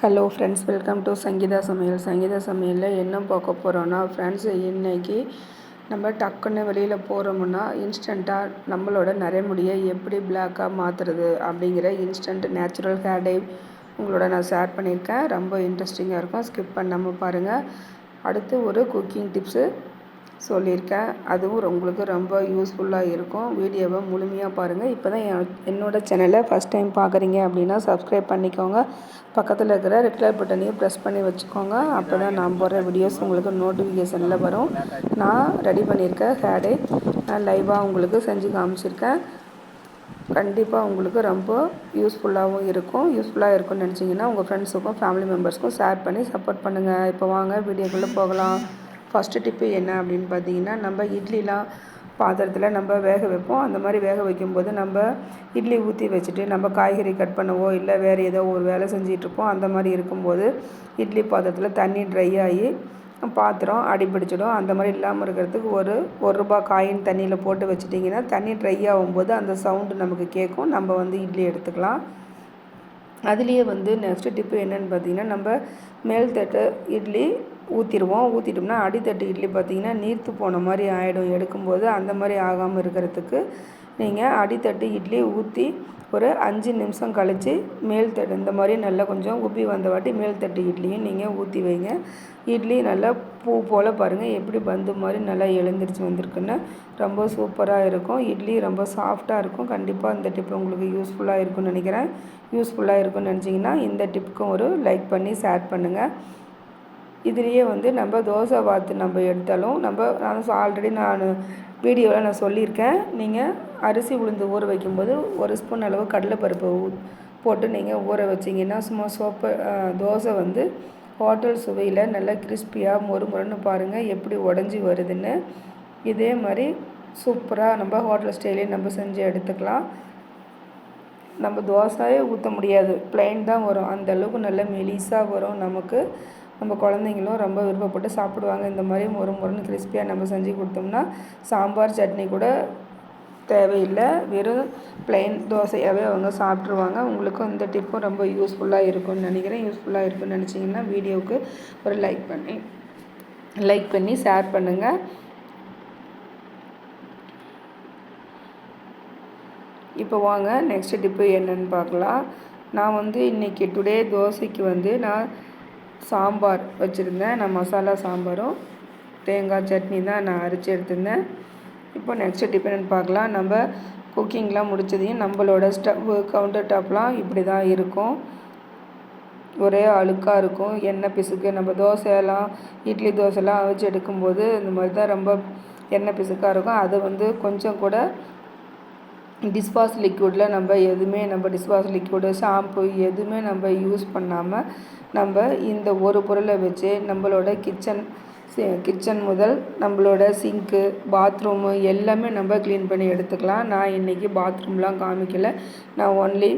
Hello friends welcome to Sangeetha சமையல் சங்கீதா சமையலில் என்ன பார்க்க போகிறோன்னா ஃப்ரெண்ட்ஸ் இன்றைக்கி நம்ம டக்குன்னு வெளியில் போகிறோமுன்னா இன்ஸ்டண்ட்டாக நம்மளோட நரைமுடியை எப்படி பிளாக்காக மாற்றுறது அப்படிங்கிற இன்ஸ்டன்ட் நேச்சுரல் ஹேர் டை உங்களோட நான் ஷேர் பண்ணியிருக்கேன். ரொம்ப இன்ட்ரெஸ்டிங்காக இருக்கும். ஸ்கிப் பண்ணாமல் பாருங்கள் அடுத்து ஒரு குக்கிங் டிப்ஸு சொல்லியிருக்கேன். அதுவும் உங்களுக்கு ரொம்ப யூஸ்ஃபுல்லாக இருக்கும். வீடியோவை முழுமையாக பாருங்கள் இப்போ தான் என் என்னோடய சேனலை ஃபஸ்ட் டைம் பார்க்குறீங்க அப்படின்னா சப்ஸ்கிரைப் பண்ணிக்கோங்க. பக்கத்தில் இருக்கிற ரெட் கலர் பட்டனையும் ப்ரெஸ் பண்ணி வச்சுக்கோங்க. அப்போ தான் நான் போடுற வீடியோஸ் உங்களுக்கு நோட்டிஃபிகேஷனில் வரும். நான் ரெடி பண்ணியிருக்கேன் ஹேடே நான் லைவாக உங்களுக்கு செஞ்சு காமிச்சிருக்கேன். கண்டிப்பாக உங்களுக்கு ரொம்ப யூஸ்ஃபுல்லாகவும் இருக்கும். யூஸ்ஃபுல்லாக இருக்கும்னு நினச்சிங்கன்னா உங்கள் ஃப்ரெண்ட்ஸுக்கும் ஃபேமிலி மெம்பர்ஸ்க்கும் ஷேர் பண்ணி சப்போர்ட் பண்ணுங்கள் இப்போ வாங்க வீடியோக்குள்ளே போகலாம். ஃபஸ்ட்டு டிப்பு என்ன அப்படின்னு பார்த்தீங்கன்னா நம்ம இட்லிலாம் பாத்திரத்தில் நம்ம வேக வைப்போம். அந்த மாதிரி வேக வைக்கும்போது நம்ம இட்லி ஊற்றி வச்சுட்டு நம்ம காய்கறி கட் பண்ணவோ இல்லை வேறு ஏதோ ஒரு வேலை செஞ்சிகிட்ருப்போம் அந்த மாதிரி இருக்கும்போது இட்லி பாத்திரத்தில் தண்ணி ட்ரை ஆகி பாத்திரம் அடிப்பிடிச்சிடும் அந்த மாதிரி இல்லாமல் இருக்கிறதுக்கு ஒரு ஒரு ரூபா காயின் தண்ணியில் போட்டு வச்சுட்டிங்கன்னா தண்ணி ட்ரை ஆகும்போது அந்த சவுண்டு நமக்கு கேட்கும். நம்ம வந்து இட்லி எடுத்துக்கலாம். அதுலேயே வந்து நெக்ஸ்ட்டு டிப்பு என்னென்னு பார்த்தீங்கன்னா நம்ம மேல் தட்டு இட்லி ஊற்றிடுவோம் ஊற்றிட்டோம்னா அடித்தட்டு இட்லி பார்த்திங்கன்னா நீர்த்து போன மாதிரி ஆகிடும் எடுக்கும்போது அந்த மாதிரி ஆகாமல் இருக்கிறதுக்கு நீங்கள் அடித்தட்டு இட்லி ஊற்றி ஒரு அஞ்சு நிமிஷம் கழித்து மேல் தட்டு இந்த மாதிரி நல்லா கொஞ்சம் உப்பி வந்த வாட்டி மேல் தட்டு இட்லியும் நீங்கள் ஊற்றி வைங்க. இட்லி நல்லா பூ போல் பாருங்கள் எப்படி பந்து மாதிரி நல்லா எழுந்திரிச்சு வந்திருக்குன்னு ரொம்ப சூப்பராக இருக்கும். இட்லி ரொம்ப சாஃப்டாக இருக்கும். கண்டிப்பாக இந்த டிப் உங்களுக்கு யூஸ்ஃபுல்லாக இருக்கும்னு நினைக்கிறேன். யூஸ்ஃபுல்லாக இருக்கும்னு நினச்சிங்கன்னா இந்த டிப்புக்கும் ஒரு லைக் பண்ணி ஷேர் பண்ணுங்கள் இதுலேயே வந்து நம்ம தோசை வாத்து நம்ம எடுத்தாலும் நம்ம நான் ஆல்ரெடி நான் வீடியோவில் நான் சொல்லியிருக்கேன். நீங்கள் அரிசி உளுந்து ஊற வைக்கும்போது ஒரு ஸ்பூன் அளவு கடலைப்பருப்பு போட்டு நீங்கள் ஊற வச்சிங்கன்னா சும்மா சோப்பு தோசை வந்து ஹோட்டல் சுவையில் நல்லா கிறிஸ்பியாக மொறு மொறுன்னு பாருங்கள் எப்படி உடஞ்சி வருதுன்னு. இதே மாதிரி சூப்பராக நம்ம ஹோட்டல் ஸ்டைலே நம்ம செஞ்சு எடுத்துக்கலாம். நம்ம தோசையே ஊற்ற முடியாது. ப்ளைன் தான் வரும். அந்தளவுக்கு நல்லா மெலிசாக வரும் நமக்கு. நம்ம குழந்தைங்களும் ரொம்ப விருப்பப்பட்டு சாப்பிடுவாங்க. இந்த மாதிரி மொறு மொறுன்னு கிறிஸ்பியாக நம்ம செஞ்சு கொடுத்தோம்னா சாம்பார் சட்னி கூட தேவையில்லை. வெறும் பிளெயின் தோசையாகவே அவங்க சாப்பிட்ருவாங்க உங்களுக்கும் இந்த டிப்பும் ரொம்ப யூஸ்ஃபுல்லாக இருக்கும்னு நினைக்கிறேன். யூஸ்ஃபுல்லாக இருக்குன்னு நினச்சிங்கன்னா வீடியோவுக்கு ஒரு லைக் பண்ணி லைக் பண்ணி ஷேர் பண்ணுங்கள் இப்போ வாங்க நெக்ஸ்ட் டிப்பு என்னென்னு பார்க்கலாம். நான் வந்து இன்றைக்கி டுடே தோசைக்கு வந்து நான் சாம்பார் வச்சுருந்தேன். நான் மசாலா சாம்பாரும் தேங்காய் சட்னி தான் நான் அரைச்சி எடுத்திருந்தேன். இப்போ நெக்ஸ்ட்டு டிஃபன் பார்க்கலாம். நம்ம குக்கிங்லாம் முடிச்சதையும் நம்மளோட ஸ்டவ் கவுண்டர் டாப்லாம் இப்படி தான் இருக்கும். ஒரே அழுக்காக இருக்கும். எண்ணெய் பிசுக்கு நம்ம தோசையெல்லாம் இட்லி தோசைலாம் அவிச்சு எடுக்கும்போது இந்த மாதிரி தான் ரொம்ப எண்ணெய் பிசுக்காக இருக்கும். அது வந்து கொஞ்சம் கூட டிஸ்வாஷ் லிக்விடில் நம்ம எதுவுமே நம்ம டிஸ்வாஷ் லிக்விடு ஷாம்பு எதுவுமே நம்ம யூஸ் பண்ணாமல் நம்ம இந்த ஒரு பொருளை வச்சு நம்மளோட கிச்சன் கிச்சன் முதல் நம்மளோட சிங்க்கு பாத்ரூமு எல்லாமே நம்ம க்ளீன் பண்ணி எடுத்துக்கலாம். நான் இன்றைக்கி பாத்ரூம்லாம் காமிக்கலை. நான் ஒன்லி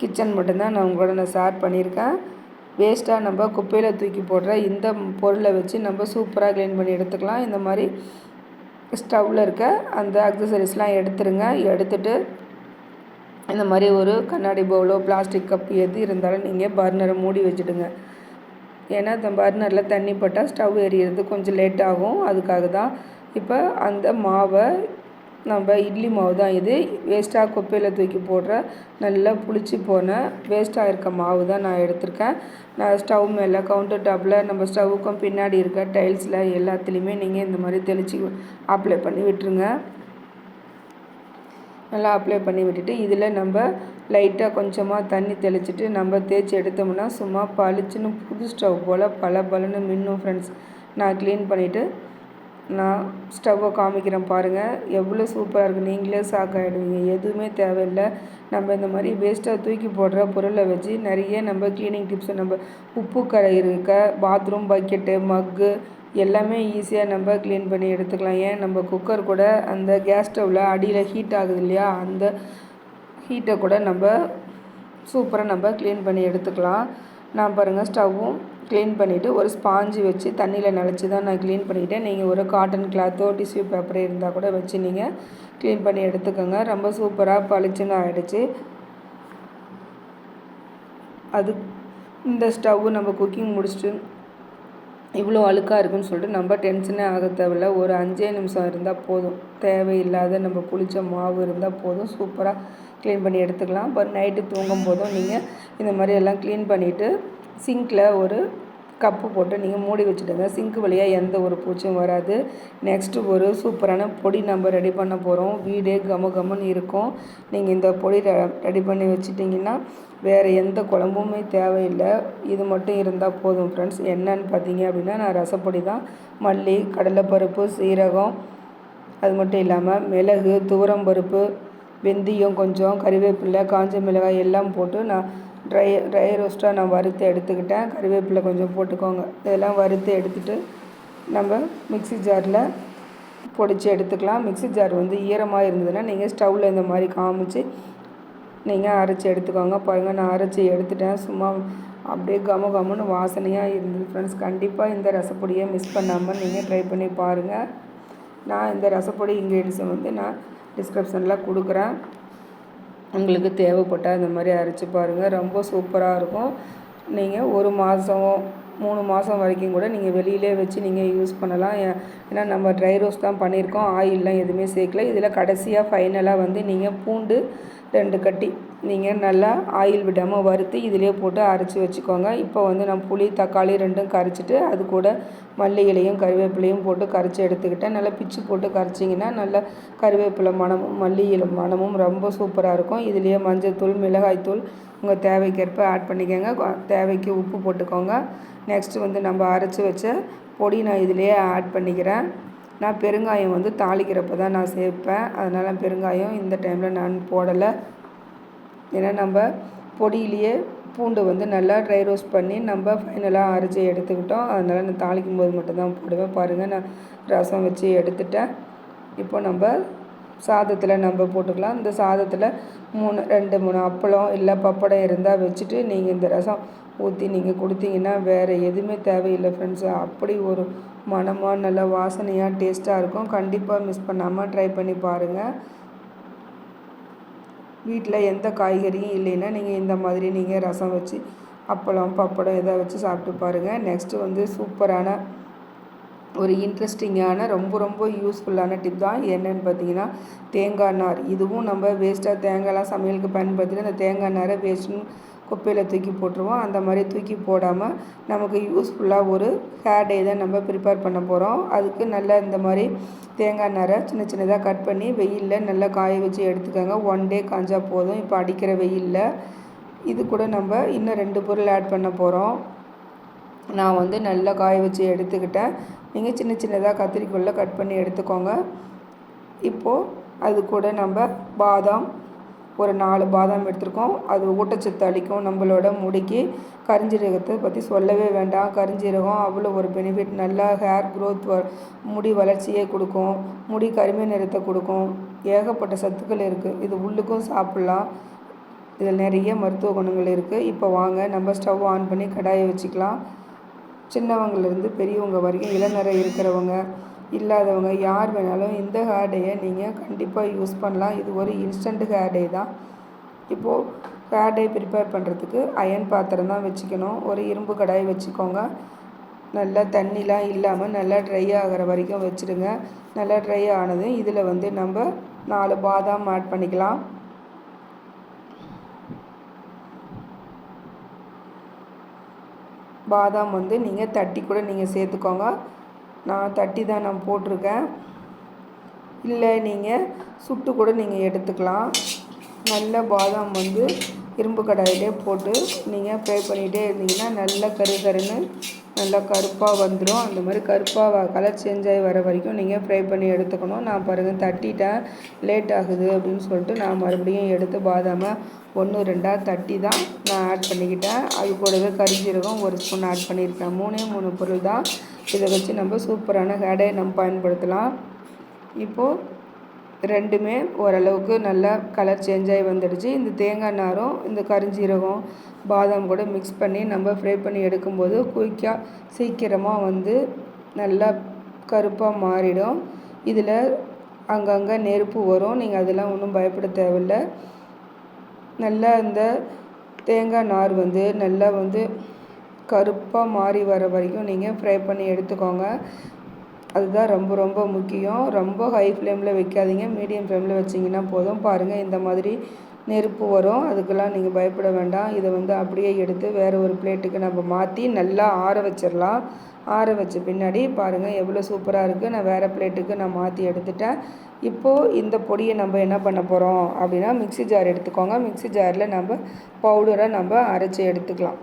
கிச்சன் மட்டும்தான் நான் உங்களோட நான் ஷேர் பண்ணியிருக்கேன். வேஸ்ட்டாக நம்ம குப்பையில் தூக்கி போடுற இந்த பொருளை வச்சு நம்ம சூப்பராக க்ளீன் பண்ணி எடுத்துக்கலாம். இந்த மாதிரி ஸ்டவ்வில் இருக்க அந்த அக்சசரிஸ்லாம் எடுத்துருங்க. எடுத்துட்டு இந்த மாதிரி ஒரு கண்ணாடி பவுலோ பிளாஸ்டிக் கப் எது இருந்தாலும் நீங்கள் பர்னரை மூடி வச்சுடுங்க. ஏன்னா அந்த பர்னரில் தண்ணி பட்டால் ஸ்டவ் எரியறது கொஞ்சம் லேட் ஆகும். அதுக்காக தான் இப்போ அந்த மாவை நம்ம இட்லி மாவு தான் இது. வேஸ்ட்டாக குப்பையில் தூக்கி போடுற நல்லா புளிச்சு போன வேஸ்ட்டாக இருக்க மாவு தான் நான் எடுத்திருக்கேன். நான் ஸ்டவ் மேலே கவுண்டர் டாப்பில் நம்ம ஸ்டவ்வுக்கும் பின்னாடி இருக்க டைல்ஸில் எல்லாத்துலேயுமே நீங்கள் இந்த மாதிரி தெளித்து அப்ளை பண்ணி விட்டுருங்க. நல்லா அப்ளை பண்ணி விட்டுட்டு இதில் நம்ம லைட்டாக கொஞ்சமாக தண்ணி தெளிச்சிட்டு நம்ம தேய்ச்சி எடுத்தோம்னா சும்மா பளிச்சுன்னு புது ஸ்டவ் போல் பல பலன்னு மின்னும் ஃப்ரெண்ட்ஸ் நான் க்ளீன் பண்ணிவிட்டு நான் ஸ்டவ்வை காமிக்கிறேன் பாருங்கள் எவ்வளோ சூப்பராக இருக்குது நீங்களே ஷாக் ஆகிடுவீங்க எதுவுமே தேவையில்லை. நம்ம இந்த மாதிரி வேஸ்ட்டாக தூக்கி போடுற பொருளை வச்சு நிறைய நம்ம க்ளீனிங் டிப்ஸை நம்ம உப்பு கரை இருக்க பாத்ரூம் பக்கெட்டு மக்கு எல்லாமே ஈஸியாக நம்ம க்ளீன் பண்ணி எடுத்துக்கலாம். ஏன்? நம்ம குக்கர் கூட அந்த கேஸ் ஸ்டவ்வில் அடியில் ஹீட் ஆகுது இல்லையா? அந்த ஹீட்டை கூட நம்ம சூப்பராக நம்ம க்ளீன் பண்ணி எடுத்துக்கலாம். நான் பாருங்கள் ஸ்டவ்வும் க்ளீன் பண்ணிவிட்டு ஒரு ஸ்பாஞ்சு வச்சு தண்ணியில் நினச்சி தான் நான் க்ளீன் பண்ணிவிட்டேன் நீங்கள் ஒரு காட்டன் கிளாத்தோ டிஷ்யூ பேப்பரோ இருந்தால் கூட வச்சு நீங்கள் க்ளீன் பண்ணி எடுத்துக்கோங்க. ரொம்ப சூப்பராக பளிச்சுன்னு ஆகிடுச்சு அது இந்த ஸ்டவ்வு நம்ம குக்கிங் முடிச்சுட்டு இவ்வளோ அழுக்காக இருக்குன்னு சொல்லிட்டு நம்ம டென்ஷனே ஆக தேவையில்ல. ஒரு அஞ்சே நிமிஷம் இருந்தால் போதும். தேவையில்லாத நம்ம புளிச்ச மாவு இருந்தால் போதும். சூப்பராக க்ளீன் பண்ணி எடுத்துக்கலாம். இப்போ நைட்டு தூங்கும் போதும் நீங்கள் இந்த மாதிரி எல்லாம் க்ளீன் பண்ணிவிட்டு சிங்கில் ஒரு கப்பு போட்டு நீங்கள் மூடி வச்சுடுங்க. சிங்க்கு வழியாக எந்த ஒரு பூச்சியும் வராது. நெக்ஸ்ட்டு ஒரு சூப்பரான பொடி நம்ம ரெடி பண்ண போகிறோம் வீடே கம கமன்னு இருக்கும். நீங்கள் இந்த பொடி ரெடி பண்ணி வச்சுட்டிங்கன்னா வேறு எந்த குழம்புமே தேவையில்லை. இது மட்டும் இருந்தால் போதும் ஃப்ரெண்ட்ஸ் என்னன்னு பார்த்தீங்க அப்படின்னா நான் ரசப்பொடி தான். மல்லி கடலைப்பருப்பு சீரகம் அது மட்டும் இல்லாமல் மிளகு துவரம் பருப்பு வெந்தயம் கொஞ்சம் கறிவேப்பிலை காஞ்ச மிளகாய் எல்லாம் போட்டு நான் ட்ரை ட்ரை ரோஸ்ட்டாக நான் வறுத்து எடுத்துக்கிட்டேன். கருவேப்பிலை கொஞ்சம் போட்டுக்கோங்க. இதெல்லாம் வறுத்து எடுத்துகிட்டு நம்ம மிக்சி ஜாரில் பொடிச்சு எடுத்துக்கலாம். மிக்சி ஜார் வந்து ஈரமாக இருந்ததுன்னா நீங்கள் ஸ்டவ்வில் இந்த மாதிரி காமிச்சு நீங்கள் அரைச்சி எடுத்துக்கோங்க. பாருங்கள் நான் அரைச்சி எடுத்துட்டேன். சும்மா அப்படியே கம கமன்னு வாசனையாக இருந்தது. ஃப்ரெண்ட்ஸ் கண்டிப்பாக இந்த ரசப்பொடியை மிஸ் பண்ணாமல் நீங்கள் ட்ரை பண்ணி பாருங்கள் நான் இந்த ரசப்பொடி இன்க்ரீடியன்ஸை வந்து நான் டிஸ்கிரிப்ஷனில் கொடுக்குறேன். உங்களுக்கு தேவைப்பட்டால் இந்த மாதிரி அரைச்சி பாருங்கள் ரொம்ப சூப்பராக இருக்கும். நீங்கள் ஒரு மாதம் மூணு மாதம் வரைக்கும் கூட நீங்கள் வெளியிலே வச்சு நீங்கள் யூஸ் பண்ணலாம். ஏன்னா நம்ம ட்ரை ரோஸ்ட் தான் பண்ணியிருக்கோம். ஆயிலெலாம் எதுவுமே சேர்க்கல. இதில் கடைசியாக ஃபைனலாக வந்து நீங்கள் பூண்டு ரெண்டு கட்டி நீங்கள் நல்லா ஆயில் விடாமல் வறுத்து இதிலே போட்டு அரைச்சி வச்சுக்கோங்க. இப்போ வந்து நான் புளி தக்காளி ரெண்டும் கரைச்சிட்டு அது கூட மல்லி இலையும் கருவேப்பிலையும் போட்டு கரைச்சி எடுத்துக்கிட்டேன். நல்லா பிச்சு போட்டு கரைச்சிங்கன்னா நல்லா கருவேப்பிலை மணமும் மல்லி இலை மணமும் ரொம்ப சூப்பராக இருக்கும். இதுலேயே மஞ்சள் தூள் மிளகாய் தூள் உங்கள் தேவைக்கேற்ப ஆட் பண்ணிக்கோங்க. தேவைக்கு உப்பு போட்டுக்கோங்க. நெக்ஸ்ட்டு வந்து நம்ம அரைச்சி வச்ச பொடி நான் இதிலேயே ஆட் பண்ணிக்கிறேன். நான் பெருங்காயம் வந்து தாளிக்கிறப்ப தான் நான் சேர்ப்பேன். அதனால் பெருங்காயம் இந்த டைமில் நான் போடலை. ஏன்னா நம்ம பொடியிலேயே பூண்டு வந்து நல்லா ட்ரை ரோஸ்ட் பண்ணி நம்ம ஃபைனலாக அரைச்சி எடுத்துக்கிட்டோம். அதனால் நான் தாளிக்கும் போது மட்டும்தான் போடுவேன். பாருங்கள் நான் ரசம் வச்சு எடுத்துட்டேன். இப்போ நம்ம சாதத்தில் நம்ம போட்டுக்கலாம். இந்த சாதத்தில் மூணு ரெண்டு மூணு அப்பளம் இல்லை பப்படம் இருந்தால் வச்சுட்டு நீங்கள் இந்த ரசம் ஊற்றி நீங்கள் கொடுத்தீங்கன்னா வேறு எதுவுமே தேவையில்லை ஃப்ரெண்ட்ஸ் அப்படி ஒரு மனமாக நல்லா வாசனையாக டேஸ்ட்டாக இருக்கும். கண்டிப்பாக மிஸ் பண்ணாமல் ட்ரை பண்ணி பாருங்கள் வீட்டில் எந்த காய்கறியும் இல்லைன்னா நீங்கள் இந்த மாதிரி நீங்கள் ரசம் வச்சு அப்பளம் பப்படம் இதை வச்சு சாப்பிட்டு பாருங்கள் நெக்ஸ்ட்டு வந்து சூப்பரான ஒரு இன்ட்ரெஸ்டிங்கான ரொம்ப ரொம்ப யூஸ்ஃபுல்லான டிப் தான் என்னென்னு பார்த்தீங்கன்னா தேங்காய் நார். இதுவும் நம்ம வேஸ்ட்டாக தேங்காய்லாம் சமையலுக்கு பயன்படுத்திட்டு அந்த தேங்காய் நாரை வேஸ்ட்டுன்னு குப்பையில் தூக்கி போட்டுருவோம். அந்த மாதிரி தூக்கி போடாமல் நமக்கு யூஸ்ஃபுல்லாக ஒரு ஹேர் டே தான் நம்ம ப்ரிப்பேர் பண்ண போகிறோம் அதுக்கு நல்லா இந்த மாதிரி தேங்காய் நாரை சின்ன சின்னதாக கட் பண்ணி வெயிலில் நல்லா காய வச்சு எடுத்துக்கோங்க. ஒன் டே காஞ்சா போதும். இப்போ அடிக்கிற வெயிலில் இது கூட நம்ம இன்னும் ரெண்டு பொருள் ஆட் பண்ண போகிறோம் நான் வந்து நல்லா காய வச்சு எடுத்துக்கிட்டேன். நீங்கள் சின்ன சின்னதாக கத்திரிக்குள்ளே கட் பண்ணி எடுத்துக்கோங்க. இப்போது அது கூட நம்ம பாதாம் ஒரு நாலு பாதாம் எடுத்திருக்கோம். அது ஊட்டச்சத்து அளிக்கும். நம்மளோட முடிக்கு கரிஞ்சீரகத்தை பற்றி சொல்லவே வேண்டாம். கரிஞ்சீரகம் அவ்வளோ ஒரு பெனிஃபிட் நல்லா ஹேர் க்ரோத் முடி வளர்ச்சியை கொடுக்கும். முடி கருமை நிறத்தை கொடுக்கும். ஏகப்பட்ட சத்துக்கள் இருக்குது இது உள்ளுக்கும் சாப்பிட்லாம். இதில் நிறைய மருத்துவ குணங்கள் இருக்குது இப்போ வாங்க நம்ம ஸ்டவ் ஆன் பண்ணி கடாயை வச்சுக்கலாம். சின்னவங்கலேருந்து பெரியவங்க வரைக்கும் இளநரை இருக்கிறவங்க இல்லாதவங்க யார் வேணாலும் இந்த ஹேர் டேயை நீங்கள் கண்டிப்பாக யூஸ் பண்ணலாம். இது ஒரு இன்ஸ்டன்ட் ஹேர் டே தான். இப்போது ஹேர் டே ப்ரிப்பேர் பண்ணுறதுக்கு அயன் பாத்திரம் தான் வச்சுக்கணும். ஒரு இரும்பு கடாய் வச்சுக்கோங்க. நல்லா தண்ணிலாம் இல்லாமல் நல்லா ட்ரை ஆகிற வரைக்கும் வச்சுடுங்க நல்லா ட்ரை ஆனதும் இதில் வந்து நம்ம நாலு பாதாம் ஆட் பண்ணிக்கலாம். பாதாம் வந்து நீங்கள் தட்டி கூட நீங்கள் சேர்த்துக்கோங்க. நான் தட்டி தான் நான் போட்டிருக்கேன். இல்லை நீங்கள் சுட்டு கூட நீங்கள் எடுத்துக்கலாம். நல்ல பாதாம் வந்து இரும்பு கடாயிலே போட்டு நீங்கள் ஃப்ரை பண்ணிகிட்டே இருந்தீங்கன்னா நல்லா கரு கருன்னு நல்லா கருப்பாக வந்துடும். அந்த மாதிரி கருப்பாக கலர் சேஞ்ச் ஆகி வர வரைக்கும் நீங்கள் ஃப்ரை பண்ணி எடுத்துக்கணும். நான் பாருங்கள் தட்டிட்டேன். லேட் ஆகுது அப்படின்னு சொல்லிட்டு நான் மறுபடியும் எடுத்து பாதாமை ஒன்று ரெண்டாக தட்டி தான் நான் ஆட் பண்ணிக்கிட்டேன். அது கூடவே கரிஞ்சீரகம் ஒரு ஸ்பூன் ஆட் பண்ணியிருக்கேன். மூணே மூணு பொருள் தான் இதை வச்சு நம்ம சூப்பரான ஹேடை நம்ம பயன்படுத்தலாம். இப்போது ரெண்டுமே ஓரளவுக்கு நல்லா கலர் சேஞ்ச் ஆகி வந்துடுச்சு. இந்த தேங்காய் நாரும் இந்த கரிஞ்சீரகம் பாதாம் கூட மிக்ஸ் பண்ணி நம்ம ஃப்ரை பண்ணி எடுக்கும்போது குயிக்காக சீக்கிரமாக வந்து நல்லா கருப்பாக மாறிடும். இதில் அங்கங்கே நெருப்பு வரும். நீங்கள் அதெல்லாம் ஒன்றும் பயப்பட தேவையில்லை. நல்லா இந்த தேங்காய் நார் வந்து நல்லா வந்து கருப்பாக மாறி வர வரைக்கும் நீங்கள் ஃப்ரை பண்ணி எடுத்துக்கோங்க. அதுதான் ரொம்ப ரொம்ப முக்கியம். ரொம்ப ஹை ஃப்ளேமில் வைக்காதீங்க. மீடியம் ஃப்ளேமில் வச்சிங்கன்னா போதும். பாருங்கள் இந்த மாதிரி நெருப்பு வரும். அதுக்கெல்லாம் நீங்கள் பயப்பட வேண்டாம். இதை வந்து அப்படியே எடுத்து வேறு ஒரு பிளேட்டுக்கு நம்ம மாற்றி நல்லா ஆற வச்சிடலாம். ஆற வச்ச பின்னாடி பாருங்கள் எவ்வளோ சூப்பராக இருக்குது நான் வேறு பிளேட்டுக்கு நான் மாற்றி எடுத்துட்டேன். இப்போது இந்த பொடியை நம்ம என்ன பண்ண போகிறோம் அப்படின்னா மிக்சி ஜார் எடுத்துக்கோங்க. மிக்சி ஜாரில் நம்ம பவுடரை நம்ம அரைச்சி எடுத்துக்கலாம்.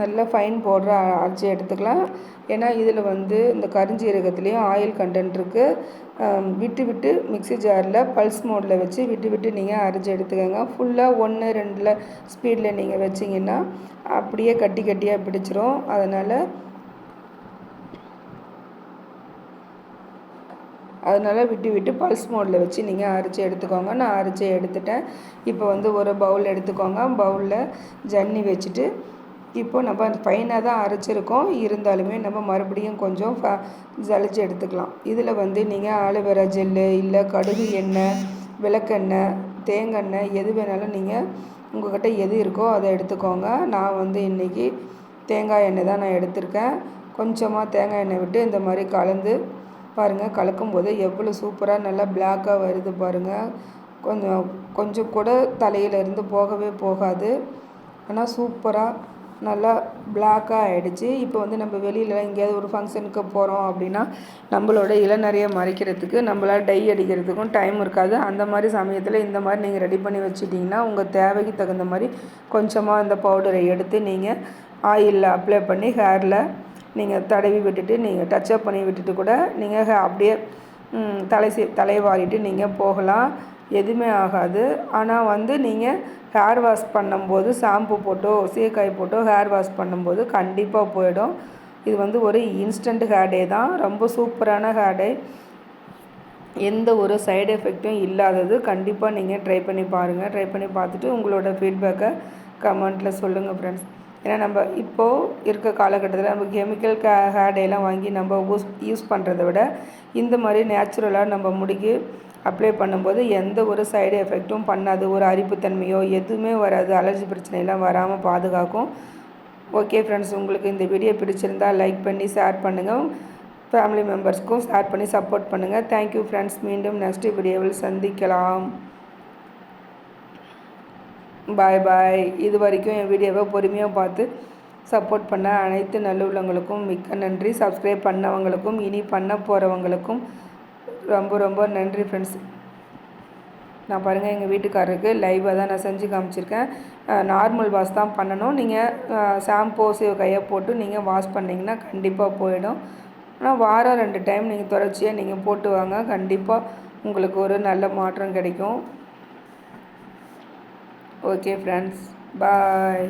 நல்லா ஃபைன் பவுடரை அரைச்சி எடுத்துக்கலாம். ஏன்னா இதில் வந்து இந்த கருஞ்சீரகத்துலேயும் ஆயில் கண்டென்ட் இருக்குது விட்டு விட்டு மிக்சி ஜாரில் பல்ஸ் மோடில் வச்சு விட்டு விட்டு நீங்கள் அரைச்சி எடுத்துக்கோங்க. ஃபுல்லாக ஒன்று ரெண்டில் ஸ்பீடில் நீங்கள் வச்சிங்கன்னா அப்படியே கட்டி கட்டியாக பிடிச்சிரும். அதனால் அதனால் விட்டு விட்டு பல்ஸ் மோடில் வச்சு நீங்கள் அரைச்சி எடுத்துக்கோங்க. நான் அரைச்சி எடுத்துட்டேன். இப்போ வந்து ஒரு பவுல் எடுத்துக்கோங்க. பவுலில் ஜன்னி வச்சுட்டு இப்போ நம்ம ஃபைனாக தான் அரைச்சிருக்கோம். இருந்தாலுமே நம்ம மறுபடியும் கொஞ்சம் ஃப ஜலிச்சு எடுத்துக்கலாம். இதில் வந்து நீங்கள் ஆலோவேரா ஜெல்லு இல்லை கடுகு எண்ணெய் விளக்கெண்ணெய் தேங்காய் எது வேணாலும் நீங்கள் உங்கள்கிட்ட எது இருக்கோ அதை எடுத்துக்கோங்க. நான் வந்து இன்றைக்கி தேங்காய் எண்ணெய் தான் நான் எடுத்திருக்கேன். கொஞ்சமாக தேங்காய் எண்ணெய் விட்டு இந்த மாதிரி கலந்து பாருங்கள் கலக்கும்போது எவ்வளோ சூப்பராக நல்லா பிளாக்காக வருது பாருங்கள் கொஞ்சம் கொஞ்சம் கூட தலையிலேருந்து போகவே போகாது. ஆனால் சூப்பராக நல்லா பிளாக்காக ஆகிடுச்சு இப்போ வந்து நம்ம வெளியில் எங்கேயாவது ஒரு ஃபங்க்ஷனுக்கு போகிறோம் அப்படின்னா நம்மளோட இளநறையை மறைக்கிறதுக்கு நம்மளால் டை அடிக்கிறதுக்கும் டைம் இருக்காது. அந்த மாதிரி சமயத்தில் இந்த மாதிரி நீங்கள் ரெடி பண்ணி வச்சுட்டிங்கன்னா உங்கள் தேவைக்கு தகுந்த மாதிரி கொஞ்சமாக இந்த பவுடரை எடுத்து நீங்கள் ஆயிலில் அப்ளை பண்ணி ஹேரில் நீங்கள் தடவி விட்டுட்டு நீங்கள் டச்சப் பண்ணி விட்டுட்டு கூட நீங்கள் அப்படியே தலை சி வாரிட்டு நீங்கள் போகலாம். எதுவுமே ஆகாது. ஆனால் வந்து நீங்கள் ஹேர் வாஷ் பண்ணும்போது ஷாம்பு போட்டோ சீக்காய் போட்டோ ஹேர் வாஷ் பண்ணும்போது கண்டிப்பாக போயிடும். இது வந்து ஒரு இன்ஸ்டன்ட் ஹேர் டே தான். ரொம்ப சூப்பரான ஹேர் டே எந்த ஒரு சைடு எஃபெக்ட்டும் இல்லாதது. கண்டிப்பாக நீங்கள் ட்ரை பண்ணி பாருங்கள் ட்ரை பண்ணி பார்த்துட்டு உங்களோட ஃபீட்பேக்கை கமெண்ட்டில் சொல்லுங்கள் ஃப்ரெண்ட்ஸ் ஏன்னா நம்ம இப்போது இருக்க காலகட்டத்தில் நம்ம கெமிக்கல் கே ஹேர் டேலாம் வாங்கி நம்ம யூஸ் யூஸ் பண்ணுறத விட இந்த மாதிரி நேச்சுரலாக நம்ம முடிக்கு அப்ளை பண்ணும்போது எந்த ஒரு சைடு எஃபெக்ட்டும் பண்ணாது. ஒரு அரிப்புத்தன்மையோ எதுவுமே வராது. அலர்ஜி பிரச்சனையெல்லாம் வராமல் பாதுகாக்கும். ஓகே ஃப்ரெண்ட்ஸ் உங்களுக்கு இந்த வீடியோ பிடிச்சிருந்தால் லைக் பண்ணி ஷேர் பண்ணுங்கள் ஃபேமிலி மெம்பர்ஸ்க்கும் ஷேர் பண்ணி சப்போர்ட் பண்ணுங்கள் தேங்க்யூ ஃப்ரெண்ட்ஸ் மீண்டும் நெக்ஸ்ட் வீடியோவில் சந்திக்கலாம். பாய் பாய் இது வரைக்கும் என் வீடியோவை பொறுமையாக பார்த்து சப்போர்ட் பண்ண அனைத்து நல்லுள்ளவங்களுக்கும் மிக்க நன்றி. சப்ஸ்கிரைப் பண்ணவங்களுக்கும் இனி பண்ண போகிறவங்களுக்கும் ரொம்ப ரொம்ப நன்றி ஃப்ரெண்ட்ஸ் நான் பாருங்கள் எங்கள் வீட்டுக்காரருக்கு லைவாக தான் நான் செஞ்சு காமிச்சிருக்கேன். நார்மல் வாஷ் தான் பண்ணணும். நீங்கள் ஷாம்போ கையை போட்டு நீங்கள் வாஷ் பண்ணிங்கன்னா கண்டிப்பாக போயிடும். ஆனால் வாரம் ரெண்டு டைம் நீங்கள் தொடர்ச்சியாக நீங்கள் போட்டு வாங்க. கண்டிப்பாக உங்களுக்கு ஒரு நல்ல மாற்றம் கிடைக்கும். Okay friends bye